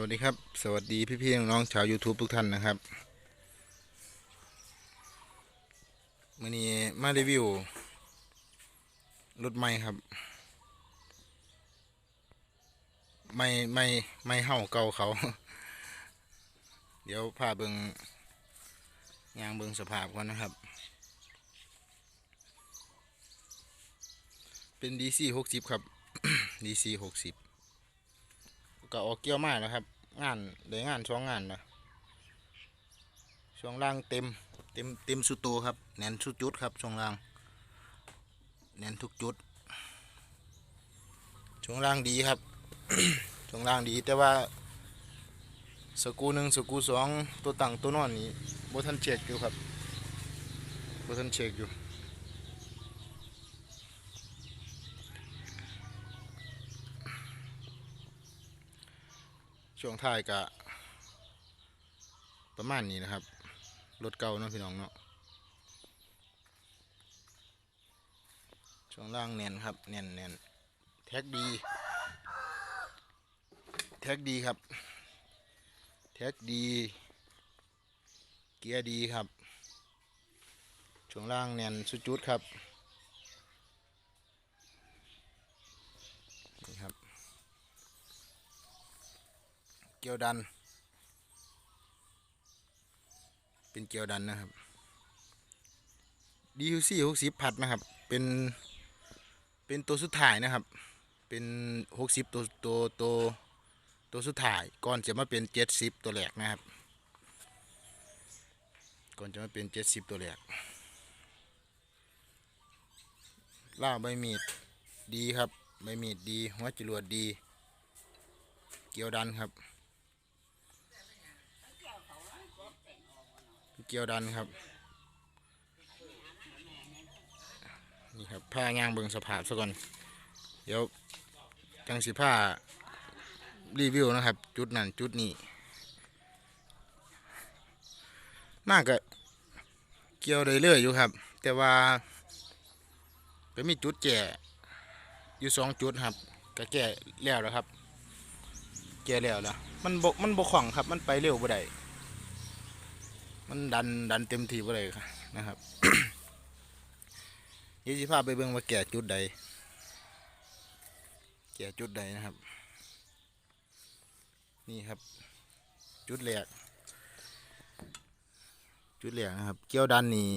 วัสดีครับ สวัสดีพี่ๆน้องๆชาว YouTube ทุกท่านนะครับมื่อนี้มารีวิวรถใหม่ครับไม่ไม่ไม่เห่าเก่าเขา เดี๋ยวพาเบิงยางเบิงสภาพก่อนนะครับ เป็น DC 60ครับ DC 60ก็ ก็ออกเกี่ยวมากนะครับ งานได้งานสองงานนะช่วงล่างเต็มเต็มเต็มสุดโตวครับแน่นสุดจุดครับช่วงล่างแน่นทุกจุดช่วงล่างดีครับช่วงล่างดีแต่ว่าสกูหนึ่งสกูสองตัวตั้งตัวนอนนี้บทันเช็คอยู่ครับบทันเช็คอยู่ ช่วงท้ายกะประมาณนี้นะครับ รถเก่าเนาะพี่น้องเนาะ ช่วงล่างแน่นครับแน่นแน่นแท็กดี แท็กดีครับ แท็กดี เกียร์ดีครับ ช่วงล่างแน่นสุดจุดครับ เกียวดัน เป็นเกียวดันนะครับ DUC 60พัดนะครับ เป็น เป็นตัวสุดท้ายนะครับ เป็น60ตัวตัวตัวตัวสุดท้าย ก่อนจะมาเป็น70ตัวแรกนะครับ ก่อนจะมาเป็น70ตัวแรกล่าใบมีดดีครับ ใบมีดดี หัวจรวดดี เกียวดันครับ เกียวดันครับ นี่ครับผ้ายางเบิงสภาพซะก่อน เดี๋ยวจังสิผ้ารีวิวนะครับ จุดนั้นจุดนี้ มากกับเกี่ยวได้เรื่อยๆอยู่ครับ แต่ว่าก็มีจุดแก่อยู่สองจุดครับก็แก่แล้วแล้วครับ แก่แล้วแล้วมันบกมันบกของครับ มันไปเร็วบ่ได้ มันดันดันเต็มที่บ่ได้ครับนะครับเดี๋ยวสิพาไปเบิ่งว่าแก่จุดใด แก่จุดใดนะครับ นี่ครับ จุดแรกจุดแรกนะครับ เกี่ยวดันนี่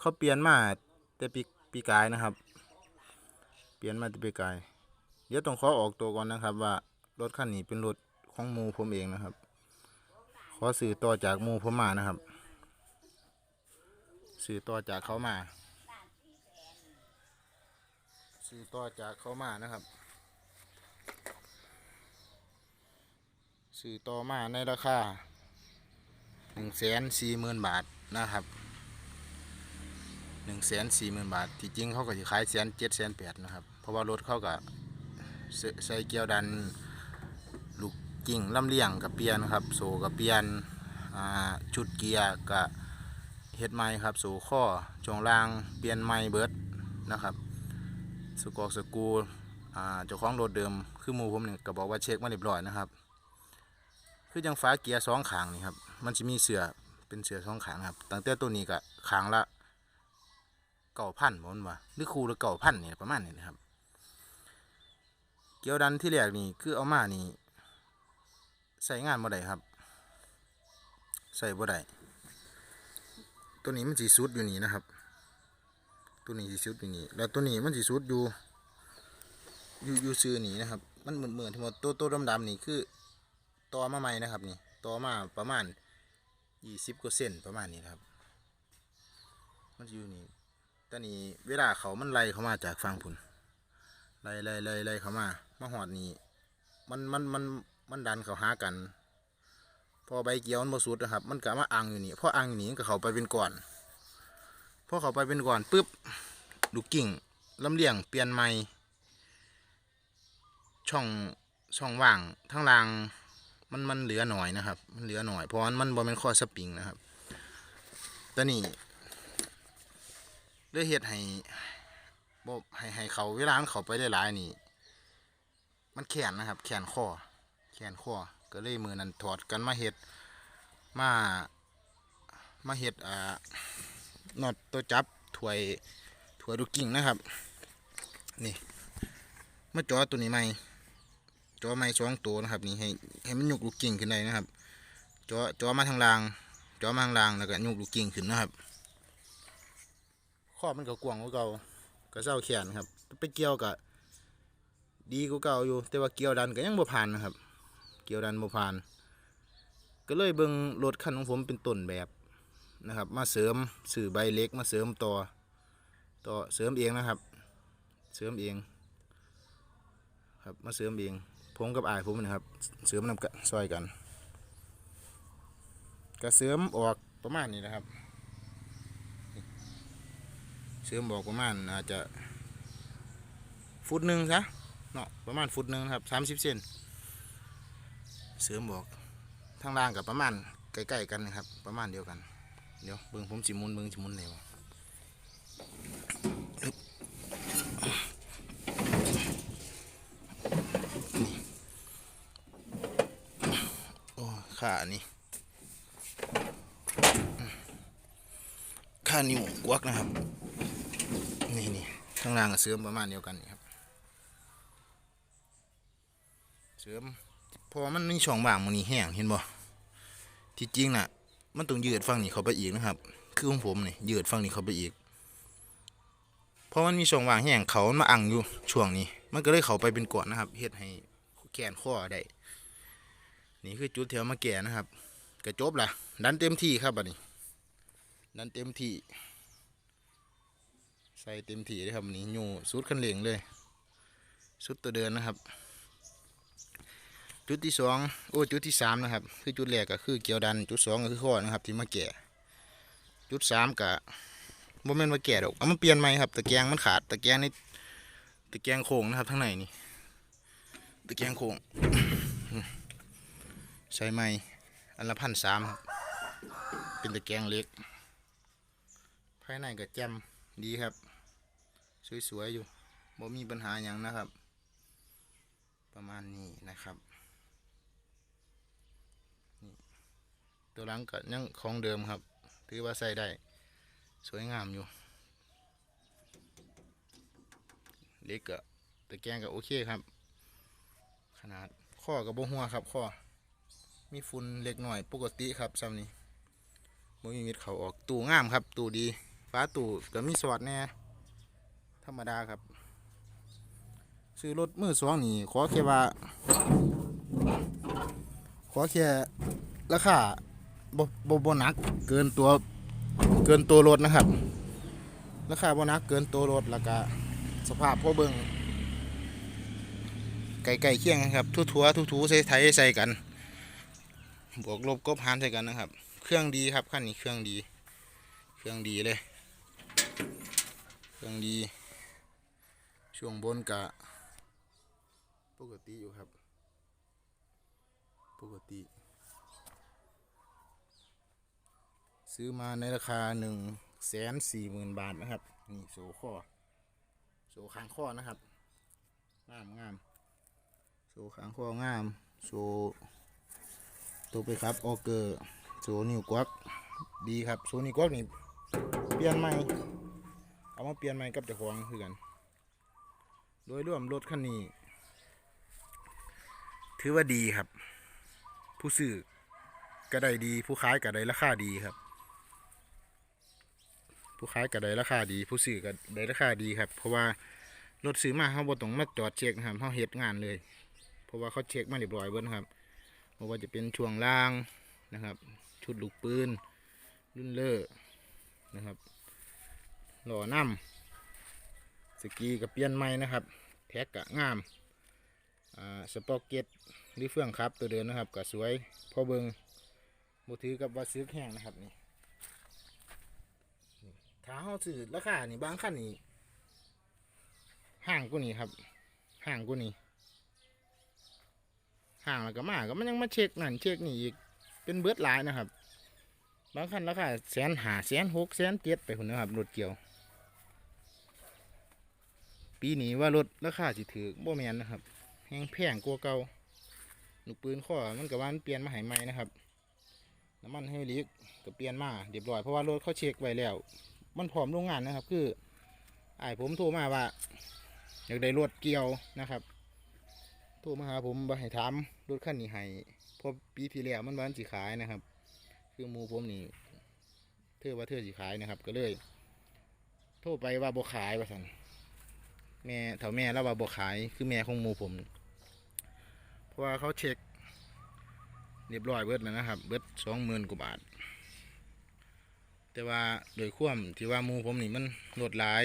เขาเปลี่ยนมาแต่ปีปีกายนะครับ เปลี่ยนมาแต่ปีกาย เดี๋ยวต้องขอออกตัวก่อนนะครับ ว่ารถคันนี้เป็นรถของมูผมเองนะครับ ขอสื่อต่อจากมูผมมานะครับ สื่อต่อจากเขามา สื่อต่อจากเขามานะครับ สื่อต่อมาในราคาหนึ่งแสนสี่หมื่นบาทนะครับหนึ่งแสนสี่หมื่นบาท ที่จริงเขาก็จะขายแสนเจ็ดแสนแปดนะครับ เพราะว่ารถเขาก็ใส่เกียวดัน กิ่งลำเลียงกับเปลี่ยนครับโซกับเปลี่ยนอ่าชุดเกียร์กับเฮ็ดไม้ครับโซข้อจงรางเปลี่ยนไม้เบิร์ดนะครับสกอกสกูเจ้าของรถเดิมคือมูผมเนี่ยก็บอกว่าเช็คมาเรียบร้อยนะครับ คือจังฟ้าเกียร์สองขางนี่ครับมันจะมีเสือเป็นเสือสองขางครับตั้งแต่ตัวนี้ก็ขางละเก่าพันผมว่าหรือคูละเก่าพันเนี่ยประมาณนี้นะครับ เกียวดันที่แรกนี่คือเอามานี่ ใส่งานบ่ได้ครับ ใส่บ่ได้ตัวนี้มันสีสุดอยู่นี่นะครับ ตัวนี้สีสุดอยู่นี่แล้วตัวนี้มันสีสุดอยู่อยู่อยู่ซื้อนี่นะครับ มันเหมือนเหมือนทั้งหมดตัวตัวดำๆนี่คือต่อมาใหม่นะครับนี่ต่อมาประมาณยี่สิบกว่าเส้นประมาณนี้นะครับ มันอยู่นี่ตัวนี้เวลาเขามันไล่เข้ามาจากฝั่งพุนไล่ไล่ไล่ไล่เข้ามามาหอดนี่มันมันมัน มันดันเขาหากัน พอใบเกี่ยวมันบสุดนะครับ มันกะมาอังอยู่นี่พออังอยู่นี่ก็เขาไปเป็นก่อนพอเขาไปเป็นก่อนปุ๊บลูกิ่งลำเลียงเปลี่ยนใหม่ช่องช่องว่างทั้งรางมันมันเหลือหน่อยนะครับ มันเหลือหน่อยเพราะมันมันบอเป็นข้อสปริงนะครับต่นี่ได้เฮ็ดให้บให้ให้เขาเวลาเขาไปได้หลายนี่ มันแขนนะครับ แขนข้อ แขนข้อก็เลยมือนั้นถอดกันมาเฮ็ดมามาเฮ็ดอ่าน็อตตัวจับถวยถวยลูกกิ่งนะครับ นี่มาจ่อตัวนี้ใหม่จ่อใหม่สองตัวนะครับ นี่ให้ให้มันยกลูกกิ่งขึ้นได้นะครับจ่อจ่อมาทางล่างจ่อมาทางล่างแล้วก็ยกลูกกิ่งขึ้นนะครับข้อมันก็กว้างกว่าเก่าก็เศร้าแขนครับ ไปเกี่ยวกับดีกว่าเก่าอยู่ แต่ว่าเกี่ยวดันก็ยังบ่ผ่านนะครับ เกี่ยวดันบ่ผ่าน ก็เลยเบิ่งรถคันของผมเป็นต้นแบบนะครับ มาเสริมสื่อใบเล็กมาเสริมต่อต่อเสริมเองนะครับ เสริมเอง ครับมาเสริมเอง ผมกับอายผมนะครับ เสริมนำกันซอยกันก็เสริมออกประมาณนี้นะครับ เสริมบอกประมาณอาจจะฟุตหนึ่งซะเนาะประมาณฟุตหนึ่งครับสามสิบเซน เสริมบอกทางล่างกับประมาณใกล้ๆกันนะครับ ประมาณเดียวกัน เดี๋ยวเบิ่งผมจิมุนเบิ่งจิมุนเลยวะโอ้ขานี่ขานิ้วกวักนะครับ นี่นี่ข้างล่างก็เสริมประมาณเดียวกันนี่ครับ เสริม พอมันมีช่องว่างมันนี่แห้งเห็นบ่ที่จริงน่ะ มันต้องยืดฝั่งนี้เข้าไปอีกนะครับ คือของผมนี่ยืดฝั่งนี้เข้าไปอีกเพราะมันมีช่องว่างแห้งเขามันมาอังอยู่ช่วงนี้ มันก็เลยเข้าไปเป็นก้อนนะครับเฮ็ดให้แขนข้อได้นี่คือจุดที่เอามาแก่นะครับก็จบละดันเต็มที่ครับบัดนี้ ดันเต็มที่ ใส่เต็มที่เลยครับนี่อยู่สุดคันเหลงเลย สุดตัวเดินนะครับ จุดที่สองโอ้จุดที่สามนะครับ คือจุดแรกก็คือเกี่ยวดันจุดสองก็คือข้อนะครับ ที่มาแก่จุดสามก็บ่แม่นมาแก่ดอกเอามาเปลี่ยนใหม่ครับ ตะแกรงมันขาดตะแกรงนี่ตะแกรงโค้งนะครับทั้างในนี่ตะแกรงโค้งใช้ไม้อันละพันสามครับเป็นตะแกรงเล็ก ภายในก็แจ่มดีครับ สวยๆอยู่บ่มีปัญหาอย่างนะครับ ประมาณนี้นะครับ ตัวหลังก็ยังของเดิมครับ ถือว่าใส่ได้สวยงามอยู่เล็กก็ตะแกรงก็โอเคครับ ขนาดข้อกับบ่หัวครับข้อมีฝุ่นเล็กหน่อยปกติครับซ้ำนี้บ่มีมิดเขาออกตู้งามครับ ตู้ดีฟ้าตู่ก็มีสวัสดแน่ธรรมดาครับ ซื้อรถมือสองนี่ขอแค่ว่าขอแค่ราคา บบ่บ่หนักเกินตัวเกินตัวรถนะครับ ราคาบนักเกินตัวรถแล้วก็สภาพพอเบิ่งไก่ๆเคียงกันครับทั่วๆทูใส่ไทยใส่กัน บวกลบกบหารใส่กันนะครับ เครื่องดีครับคันนี้เครื่องดี เครื่องดีเลย เครื่องดี ช่วงบนกะปกติอยู่ครับ ปกติ ซื้อมาในราคาหนึ่งแสนสี่หมื่นบาทนะครับ นี่โซข้อโซคางข้อนะครับ งามงามโซคางข้องามโซตัวไปครับออเกอร์โซนิวกวักดีครับโซนิวกวักนี่เปลี่ยนใหม่เอามาเปลี่ยนใหม่กับเจ้าของคือกัน โดยรวมรถคันนี้ ถือว่าดีครับ ผู้ซื้อก็ได้ดีผู้ขายก็ได้ราคาดีครับ ผู้ขายก็ได้ราคาดี ผู้ซื้อก็ได้ราคาดีครับ เพราะว่ารถซื้อมาเขาบ่ต้องมาจอดเช็คนะครับเขาเฮ็ดงานเลย เพราะว่าเขาเช็คมาเรียบร้อยเบิ้ครับเพราะว่าจะเป็นช่วงล่างนะครับ ชุดลูกปืนรุ่นเลอร์นะครับหล่อน้ำสกีกับเปลี่ยนใหม่นะครับแท็กกะงามอ่าสปอกเก็ตหรือเฟื่องครับตัวเดินนะครับก็สวยพอเบิงบถือกับว่าซื้อแห้งนะครับนี่ ถ้าเขาซื้อราคานี่บางขั้นนี่ห่างกว่านี้ครับ ห่างกว่านี้ห่างแล้วก็มาก็มันยังมาเช็คนั่นเช็คนี่อีกเป็นเบิดหลายนะครับ บางคันราคาแสนหาแสนหกแสนเจ็ดไปคนนะครับรถเกี่ยว ปีนี้ว่ารถราคาสิถือบ่แมนนะครับแพงแพงกว่าเก่าลูกปืนข้อมันกับว่ามันเปลี่ยนมาให้ใหม่นะครับน้ำมันไฮดรอลิกก็เปลี่ยนมาเรียบร้อยเพราะว่ารถเขาเช็คไว้แล้ว มันพร้อมโรงงานนะครับ คือไอ้ผมโทรมาว่า อยากได้รถเกี่ยวนะครับโทรมาหาผมบ่ให้ถามรถคันนี้ให้พราะปีที่แล้วมันวันสิขายนะครับ คือมูผมนี่เธอว่าเธอสิขายนะครับ ก็เลยโทรไปว่าบ่ขายว่าสันแม่เถ่าแม่แล้วว่าบ่ขายคือแม่ของมูผม เพราะว่าเขาเช็คเรียบร้อยเบิดแล้วนะครับ เบิดสองหมื่นกว่าบาท แต่ว่าโดยควมที่ว่ามูผมนี่มันหลดหลาย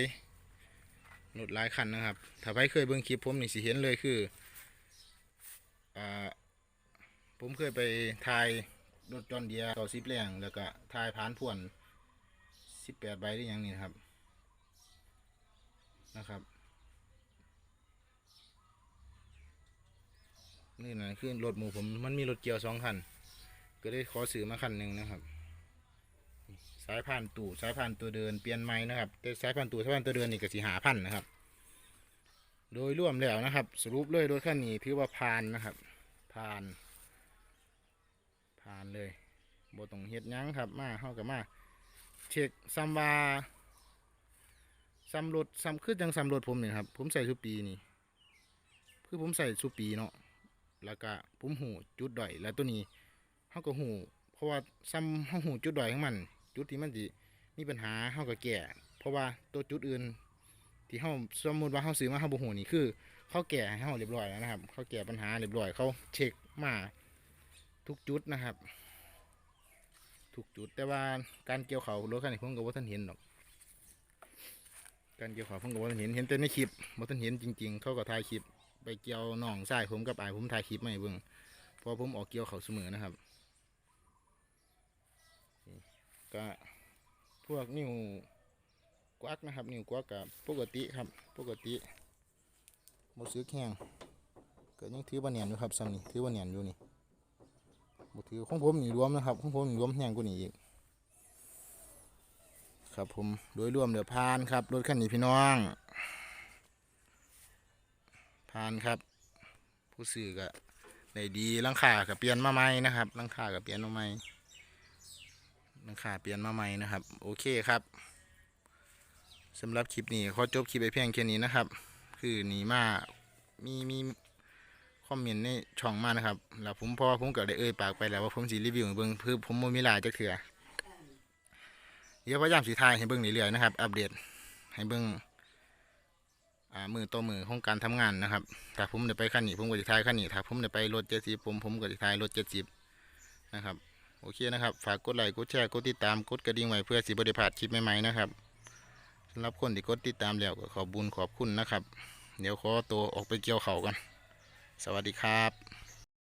หลดหลายคันนะครับ ถ้าใครเคยเบิ่งคลิปผมนี่สิเห็นเลยคืออ่าผมเคยไปถ่ายรถจอนเดียต่อซิปแรงแล้วก็ถ่ายผ่านพ่วนสิบแปดใบหรือหยังนี่ครับนะครับนี่นะคือรถหมูผมมันมีรถเกียวสองคัน ก็ได้ขอซื้อมาคันหนึ่งนะครับายผ่านตู่สายผ่านตัวเดินเปลี่ยนไม้นะครับแต่สายผ่านตู่สายผ่านตัวเดินนี่ก็สีหาพันนะครับ โดยรวมแล้วนะครับ สรุปเลยโดยขั้นนี้ถือว่าผ่านนะครับผ่านผ่านเลยโบต้องเฮ็ดยั้งครับมาเข้ากับมาเช็คซัมวาซัมรถซัมคือจังซัมรถผมนี่ครับ ผมใส่สุปีนี่คือผมใส่สุปีเนาะแล้วก็ผมหูจุดด่อยแล้วตัวนี้เขาก็หูเพราะว่าซ้ำเขาหูจุดด้อยของมัน จุดที่มันสิมีปัญหาเขาก็แก้เพราะว่าตัวจุดอื่น ที่เขาสมมติว่าเขาซื้อมาเขาบ่หูนี่คือเขาแก้ให้เขาเรียบร้อยแล้วนะครับเขาแก้ปัญหาเรียบร้อยเขาเช็คมาทุกจุดนะครับ ทุกจุดแต่ว่าการเกี่ยวเขารถคันนี้ผมก็บ่ทันเห็นหรอกการเกี่ยวเขาผมก็บ่ทันเห็นเห็นแต่ในคลิปบ่ทันเห็นจริง ๆ เขาก็ถ่ายคลิปไปเกี่ยวน้องชายผมกับอายผมถ่ายคลิปมาให้เบิ่งเพอผมออกเกี่ยวเขาเสมอนะครับ ก็พวกนิ้วกวักนะครับ นิ้วกวักกับปกติครับ ปกติโมซื้อแข้งก็ยังถือบันเนียนอยู่ครับซ้ำนี่ถือบันเนียนอยู่นี่บ่ถือของผมนี่รวมนะครับของผมนี่รวมแห้งกว่านี้อีกครับผมโดยรวมเดี๋ยวพานครับรถคันนี้พี่น้องพานครับ ผู้ซื้อก็ได้ดีลังคากับเปลี่ยนมาใหม่นะครับลังคากับเปลี่ยนมาใหม่ นังขาเปลี่ยนมาใหม่นะครับ โอเคครับสำหรับคลิปนี้ขอจบคลิปไปเพียงแค่นี้นะครับ คือหนีมามีมีคอมเมนต์ในช่องมานะครับ แล้วผมเพอผมก็ได้เอ่ยปากไปแล้วว่าผมสีรีวิวให้เบิ้งคือผมบ่มีหลายจักเถื่อเดี๋ยวพยายามสีทายให้เบิ้งเรื่อยๆนะครับ อัปเดตให้เบิ้งอ่ามือต่อมือของการทำงานนะครับ ถ้าผมได้ไปขั้นนี้ผมก็จะทายขั้นนี้ถ้าผมได้ไปรถเจ็ดสิบผมผมก็จะทายรถเจ็ดสิบนะครับ โอเคนะครับ ฝากกดไลค์กดแชร์กดติดตามกดกระดิ่งไว้เพื่อสิบริพลาดคลิปใหม่ๆนะครับสำหรับคนที่กดติดตามแล้วก็ขอบุญขอบคุณนะครับ เดี๋ยวขอตัวออกไปเกี่ยวเขากัน สวัสดีครับ